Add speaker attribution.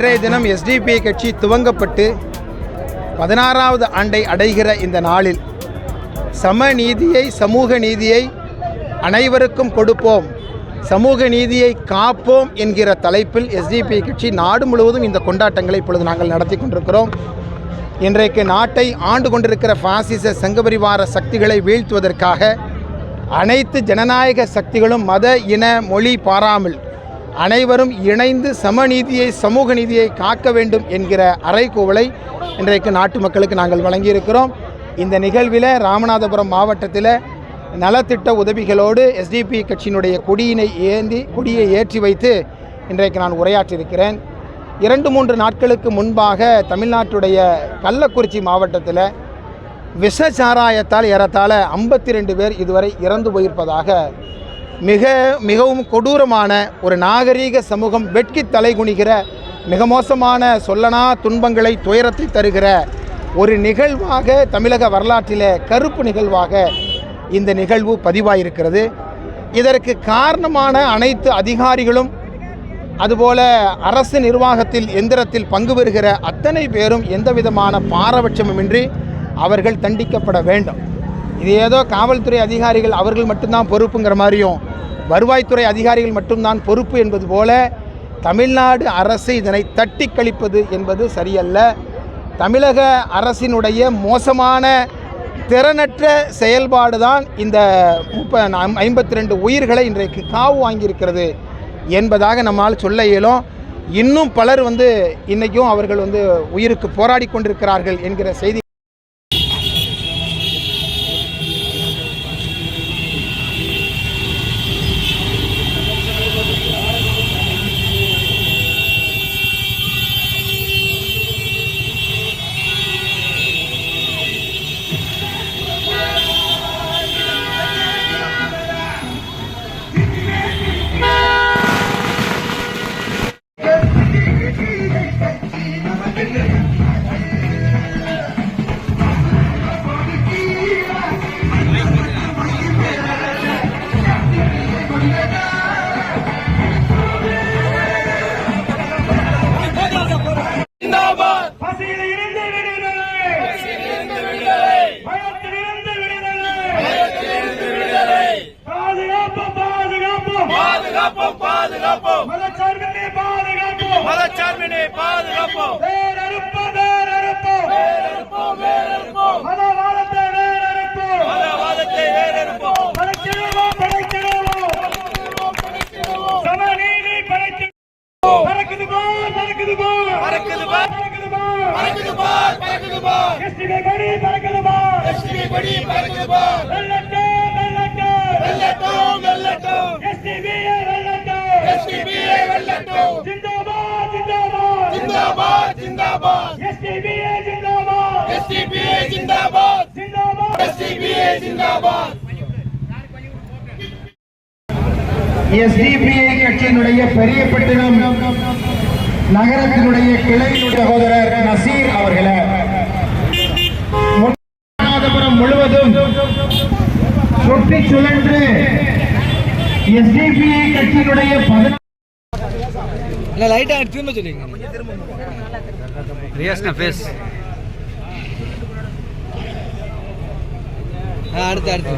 Speaker 1: இன்றைய தினம் எஸ்டிபி கட்சி துவங்கப்பட்டு பதினாறாவது ஆண்டை அடைகிற இந்த நாளில் சமநீதியை சமூக நீதியை அனைவருக்கும் கொடுப்போம். சமூக நீதியை காப்போம் என்கிற தலைப்பில் எஸ்டிபி கட்சி நாடு முழுவதும் இந்த கொண்டாட்டங்களை இப்பொழுது நாங்கள் நடத்தி கொண்டிருக்கிறோம். இன்றைக்கு நாட்டை ஆண்டு கொண்டிருக்கிற பாசிச சங்கபரிவார சக்திகளை வீழ்த்துவதற்காக அனைத்து ஜனநாயக சக்திகளும் மத இன மொழி பாராமல் அனைவரும் இணைந்து சமநீதியை சமூக நீதியை காக்க வேண்டும் என்கிற அறைகூவலை இன்றைக்கு நாட்டு மக்களுக்கு நாங்கள் வழங்கியிருக்கிறோம். இந்த நிகழ்வில் ராமநாதபுரம் மாவட்டத்தில் நலத்திட்ட உதவிகளோடு எஸ்டிபி கட்சியினுடைய கொடியினை ஏந்தி கொடியை ஏற்றி வைத்து இன்றைக்கு நான் உரையாற்றியிருக்கிறேன். இரண்டு மூன்று நாட்களுக்கு முன்பாக தமிழ்நாட்டுடைய கள்ளக்குறிச்சி மாவட்டத்தில் விஷ சாராயத்தால் ஏறத்தாழ ஐம்பத்தி ரெண்டு பேர் இதுவரை இறந்து போயிருப்பதாக மிக மிகவும் கொடூரமான ஒரு நாகரீக சமூகம் வெட்கி தலைகுனிகிற மிக மோசமான சொல்லனா துன்பங்களை துயரத்தை தருகிற ஒரு நிகழ்வாக தமிழக வரலாற்றில் கருப்பு நிகழ்வாக இந்த நிகழ்வு பதிவாயிருக்கிறது. இதற்கு காரணமான அனைத்து அதிகாரிகளும் அதுபோல அரசு நிர்வாகத்தில் எந்திரத்தில் பங்கு பெறுகிற அத்தனை பேரும் எந்த விதமான பாரபட்சமுமின்றி அவர்கள் தண்டிக்கப்பட வேண்டும். இது ஏதோ காவல்துறை அதிகாரிகள் அவர்கள் மட்டும்தான் பொறுப்புங்கிற மாதிரியும் வருவாய்த்துறை அதிகாரிகள் மட்டும்தான் பொறுப்பு என்பது போல தமிழ்நாடு அரசு இதனை தட்டி கழிப்பது என்பது சரியல்ல. தமிழக அரசினுடைய மோசமான திறனற்ற செயல்பாடு தான் இந்த முப்ப ஐம்பத்தி ரெண்டு உயிர்களை இன்றைக்கு காவு வாங்கியிருக்கிறது என்பதாக நம்மால் சொல்ல இயலும். இன்னும் பலர் வந்து இன்றைக்கும் அவர்கள் வந்து உயிருக்கு போராடி கொண்டிருக்கிறார்கள் என்கிற செய்தி
Speaker 2: பாதுகாப்போம். மதச்சார்பினை பாதுகாப்போம்.
Speaker 3: மதச்சார்பினை பாதுகாப்போம்.
Speaker 2: வேறறுப்போம் வேறறுப்போம்.
Speaker 3: வேறறுப்போம் வேறறுப்போம்.
Speaker 2: மதவாதத்தை வேறறுப்போம்.
Speaker 3: மதவாதத்தை வேறறுப்போம்.
Speaker 2: படைச்சிடுவோம் படைச்சிடுவோம். சமநீதி படைச்சிடுவோம். பறக்குது பார் பறக்குது பார்
Speaker 3: பறக்குது பார்.
Speaker 2: பறக்குது பார்
Speaker 3: பறக்குது பார் பறக்குது பார்
Speaker 2: எஸ்டிபி கொடி பறக்குது பார்
Speaker 3: எஸ்டிபி கொடி பறக்குது பார் எஸ்டிபிஐ
Speaker 1: கட்சியினுடைய பெரியப்பட்டினம் நகரத்தினுடைய கிளையினுடைய சகோதரர் நசீர் அவர்களை. ராமநாதபுரம் முழுவதும் சுற்றி சுழன்று எஸ்டிபிஐ கட்சியினுடைய பதினாறு
Speaker 4: லைட்டாக திரும்ப சொல்லிங்க அடுத்து ஃபேஸ் அடுத்து அடுத்து